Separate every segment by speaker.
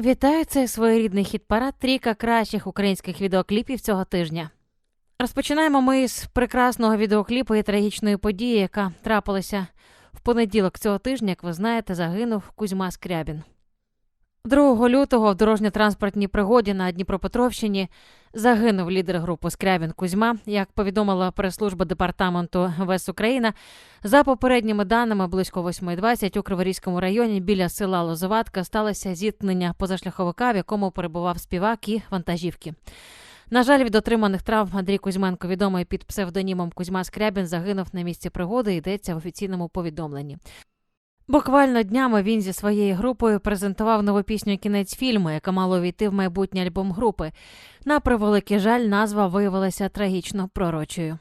Speaker 1: Вітаю, це своєрідний хіт-парад трійка кращих українських відеокліпів цього тижня. Розпочинаємо ми з прекрасного відеокліпу і трагічної події, яка трапилася в понеділок цього тижня, як ви знаєте, загинув Кузьма Скрябін. 2 лютого в дорожньо-транспортній пригоді на Дніпропетровщині загинув лідер групи Скрябін Кузьма. Як повідомила прес-служба департаменту ВС Україна, за попередніми даними, близько 8.20 у Криворізькому районі біля села Лозоватка сталося зіткнення позашляховика, в якому перебував співак і вантажівки. На жаль, від отриманих травм Андрій Кузьменко, відомий під псевдонімом Кузьма Скрябін, загинув на місці пригоди. Йдеться в офіційному повідомленні. Буквально днями він зі своєю групою презентував нову пісню Кінець фільму, яка мала увійти в майбутній альбом групи. На превеликий жаль, назва виявилася трагічно пророчою.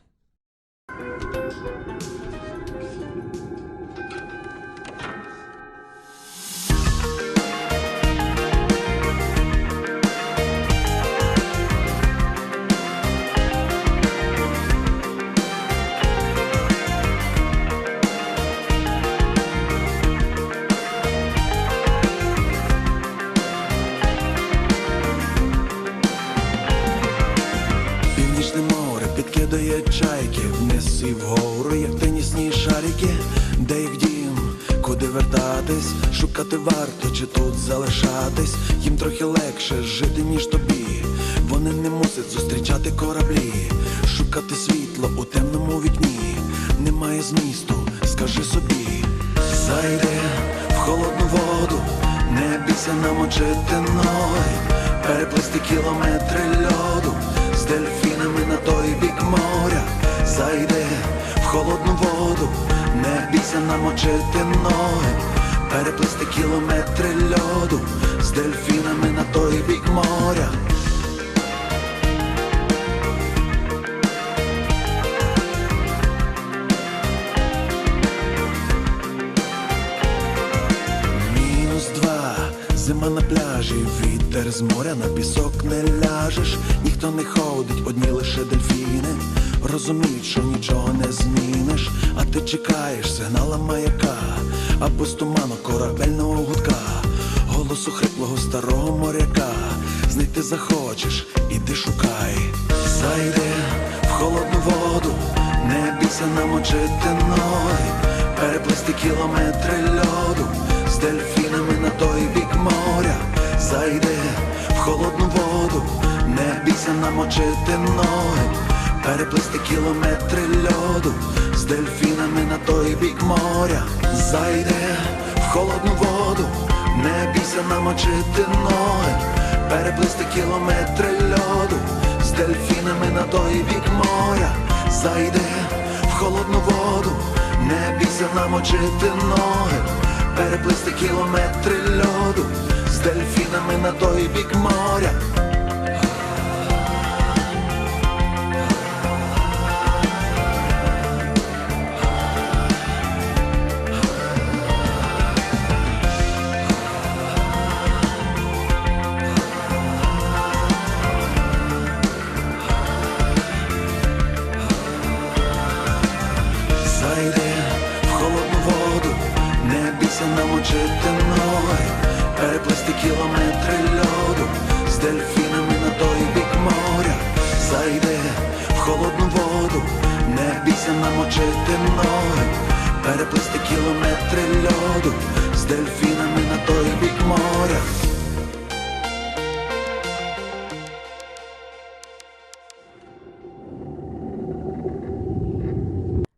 Speaker 2: Шукати варто чи тут залишатись, їм трохи легше жити, ніж тобі. Вони не мусять зустрічати кораблі, шукати світло у темному вікні. Немає змісту, скажи собі, зайди в холодну воду, не бійся намочити ноги, переплисти кілометри льоду з дельфінами на той бік моря, зайди в холодну воду, не бійся намочити ноги, переплисти кілометри льоду з дельфінами на той бік моря. Мінус два, зима на пляжі, вітер з моря на пісок не ляжеш, ніхто не ходить, одні лише дельфіни. Розуміють, що нічого не зміниш, а ти чекаєш сигнала маяка, або з туману корабельного гудка, голосу хриплого старого моряка. Знайти захочеш, іди шукай, зайди в холодну воду, не бійся намочити ноги, переплисти кілометри льоду з дельфінами на той бік моря, зайди в холодну воду, не бійся намочити ноги, переплисти кілометри льоду з дельфінами на той бік моря, зайди в холодну воду, не бійся намочити ноги, переплисти кілометри льоду з дельфінами на той бік моря, зайди в холодну воду, не бійся намочити ноги, переплисти кілометри льоду з дельфінами на той бік моря. Холодну воду, не бійся намочити ноги, переплисти кілометри льоду з дельфінами на той бік моря.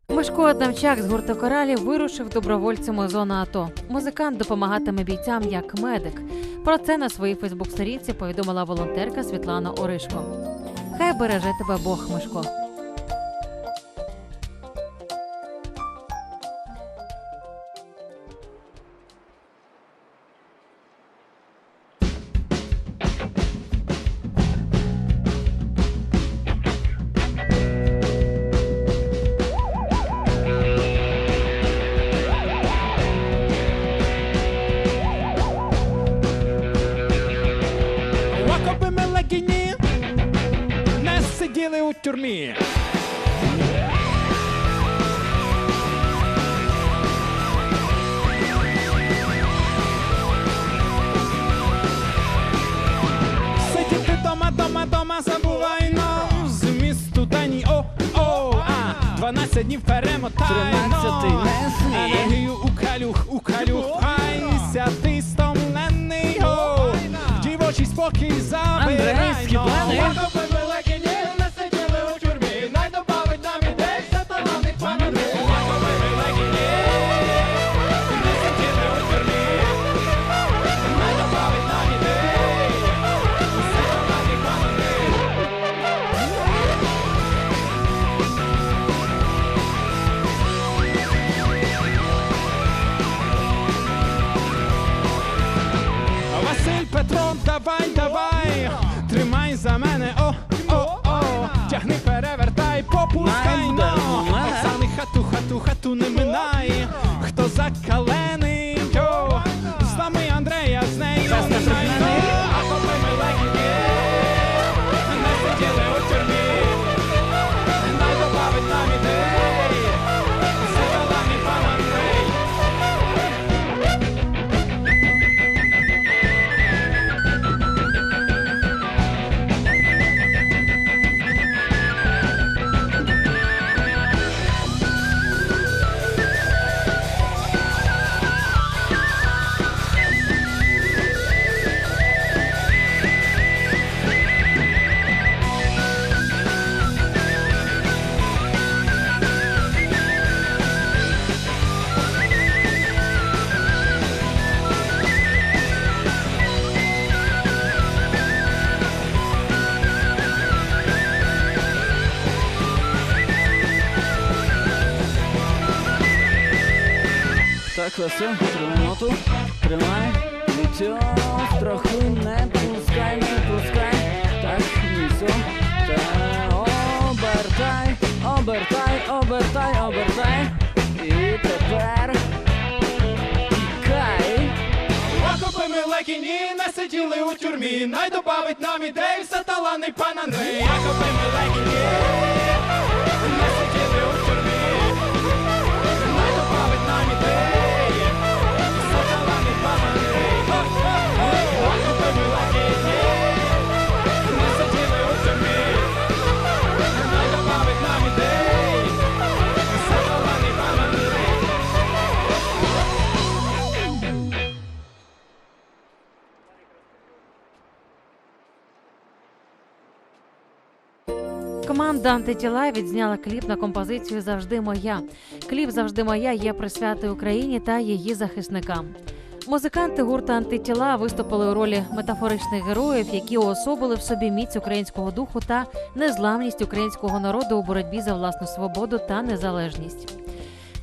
Speaker 1: Мишко Адамчак з гурту коралів вирушив добровольцем у зону АТО. Музикант допомагатиме бійцям як медик. Про це на своїй Фейсбук-сторінці повідомила волонтерка Світлана Оришко. Хай береже тебе Бог, Мишко.
Speaker 3: тюрмі. Сидіти дома, дома, дома, забувай но з місту та
Speaker 4: ні
Speaker 3: о,
Speaker 4: о, а 12 днів перемотайно. 13.
Speaker 3: Енергію у калюх, у калюх, айся, ти стомлений, о, дівочий спокій забирай.
Speaker 4: Андрейські. Так, тримай ноту. Тримай. Вітьо, трохи не пускай, не пускай. Так, Вісю. Та обертай, обертай, обертай, обертай. І тепер. Тікай.
Speaker 3: Ми лекіні, не сиділи у тюрмі, най добавить нам ідей, все таланний пан Андрей. Окопи
Speaker 1: Команда антитіла відзняла кліп на композицію Завжди моя. Кліп Завжди моя є присвятою Україні та її захисникам. Музиканти гурту антитіла виступили у ролі метафоричних героїв, які уособили в собі міць українського духу та незламність українського народу у боротьбі за власну свободу та незалежність.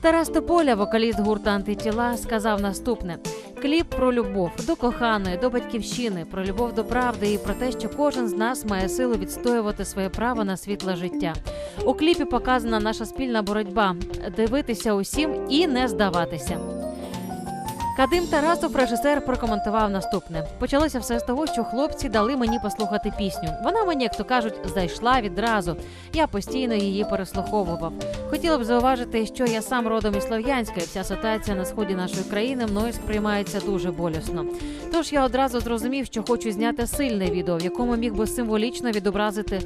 Speaker 1: Тарас Тополя, вокаліст гурту антитіла, сказав наступне: кліп про любов до коханої, до батьківщини, про любов до правди і про те, що кожен з нас має силу відстоювати своє право на світле життя. У кліпі показана наша спільна боротьба дивитися усім і не здаватися. Кадим Тарасов, режисер, прокоментував наступне: почалося все з того, що хлопці дали мені послухати пісню. Вона мені, як то кажуть, зайшла відразу. Я постійно її переслуховував. Хотіла б зауважити, що я сам родом із Слов'янська, і вся ситуація на сході нашої країни мною сприймається дуже болісно. Тож я одразу зрозумів, що хочу зняти сильне відео, в якому міг би символічно відобразити.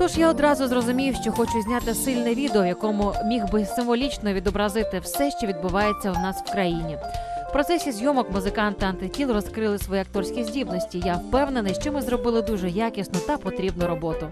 Speaker 1: Тож я одразу зрозумів, що хочу зняти сильне відео, в якому міг би символічно відобразити все, що відбувається в нас в країні. В процесі зйомок музиканти антитіл розкрили свої акторські здібності. Я впевнений, що ми зробили дуже якісну та потрібну роботу.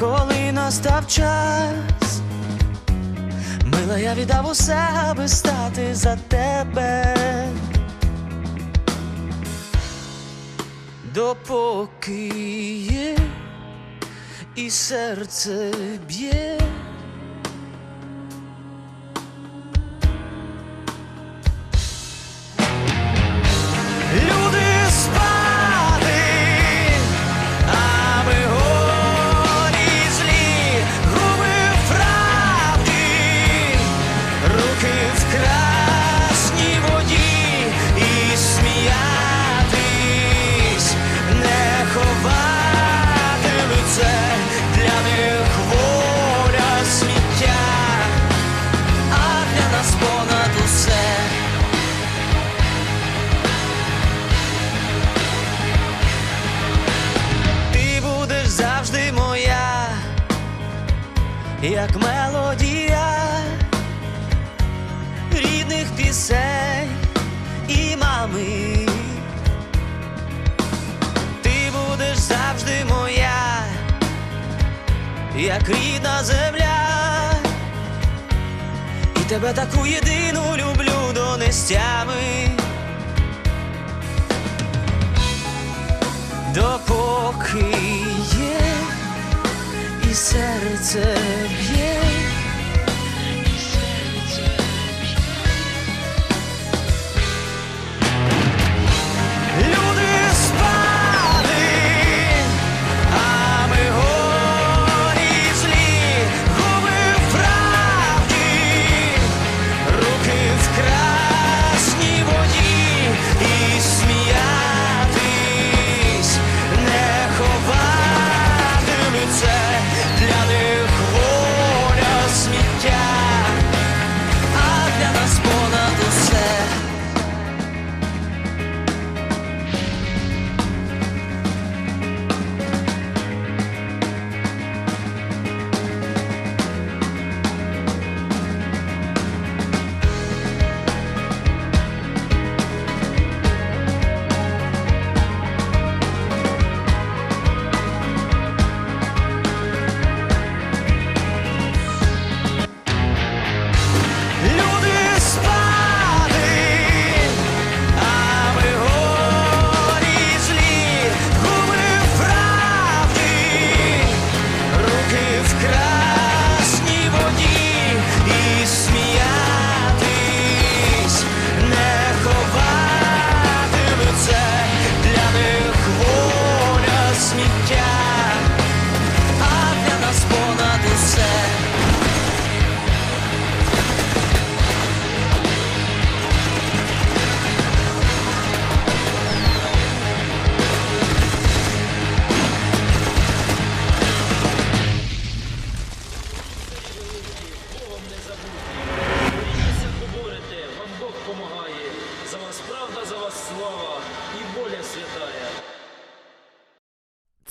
Speaker 5: коли настав час, мила, я віддав усе, аби стати за тебе, допоки є і серце б'є. як рідна земля, і тебе таку єдину люблю до нестями, допоки є і серце б'є.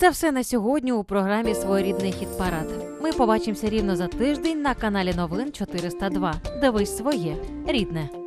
Speaker 1: Це все на сьогодні у програмі Своєрідний хіт парад. Ми побачимося рівно за тиждень на каналі Новин 402. Дивись своє рідне.